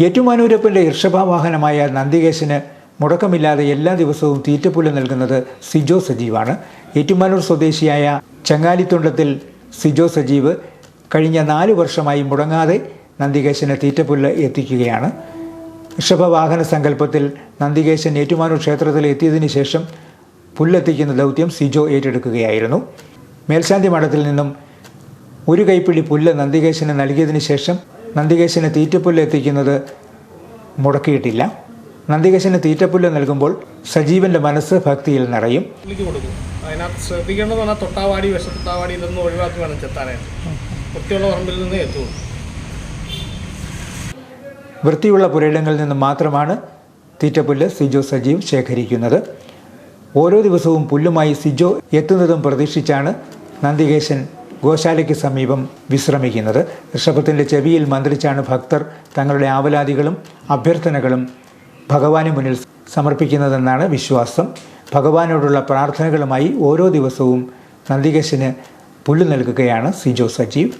ഏറ്റുമാനൂരപ്പന്റെ ഋഷഭവാഹനമായ നന്ദികേശന് മുടക്കമില്ലാതെ എല്ലാ ദിവസവും തീറ്റപ്പുല്ല് നൽകുന്നത് സിജോ സജീവാണ്. ഏറ്റുമാനൂർ സ്വദേശിയായ ചങ്ങാലിത്തുണ്ടത്തിൽ സിജോ സജീവ് കഴിഞ്ഞ നാല് വർഷമായി മുടങ്ങാതെ നന്ദികേശന് തീറ്റപ്പുല്ല് എത്തിക്കുകയാണ്. ഋഷഭവാഹന സങ്കല്പത്തിൽ നന്ദികേശൻ ഏറ്റുമാനൂർ ക്ഷേത്രത്തിൽ എത്തിയതിനു ശേഷം പുല്ലെത്തിക്കുന്ന ദൗത്യം സിജോ ഏറ്റെടുക്കുകയായിരുന്നു. മേൽശാന്തി മഠത്തിൽ നിന്നും ഒരു കൈപ്പിടി പുല്ല് നന്ദികേശന് നൽകിയതിനു ശേഷം നന്ദികേശന് തീറ്റപ്പുല്ല് എത്തിക്കുന്നത് മുടക്കിയിട്ടില്ല. നന്ദികേശന് തീറ്റപ്പുല്ല് നൽകുമ്പോൾ സജീവന്റെ മനസ്സ് ഭക്തിയിൽ നിറയും. പുള്ളിക്ക് കൊടുക്കും. അതിനകത്ത് ശ്രദ്ധിക്കേണ്ടത് പറഞ്ഞാൽ തൊട്ടാവാടി വിഷത്തൊട്ടാവാടി ഇതൊന്നും ഒഴിവാക്കി വേണം ചെത്താനായിട്ട്. വൃത്തിയുള്ള പറമ്പിൽ നിന്ന് എത്തുള്ളൂ. വൃത്തിയുള്ള പുരയിടങ്ങളിൽ നിന്ന് മാത്രമാണ് തീറ്റപ്പുല്ല് സിജോ സജീവ് ശേഖരിക്കുന്നത്. ഓരോ ദിവസവും പുല്ലുമായി സിജോ എത്തുന്നതും പ്രതീക്ഷിച്ചാണ് നന്ദികേശൻ ഗോശാലയ്ക്ക് സമീപം വിശ്രമിക്കുന്നത്. ഋഷഭത്തിന്റെ ചെവിയിൽ മന്ത്രിച്ചാണ് ഭക്തർ തങ്ങളുടെ ആവലാതികളും അഭ്യർത്ഥനകളും ഭഗവാന് മുന്നിൽ സമർപ്പിക്കുന്നതെന്നാണ് വിശ്വാസം. ഭഗവാനോടുള്ള പ്രാർത്ഥനകളുമായി ഓരോ ദിവസവും നന്ദികേശന് പുല്ല് നൽകുകയാണ് സിജോ സജീവ്.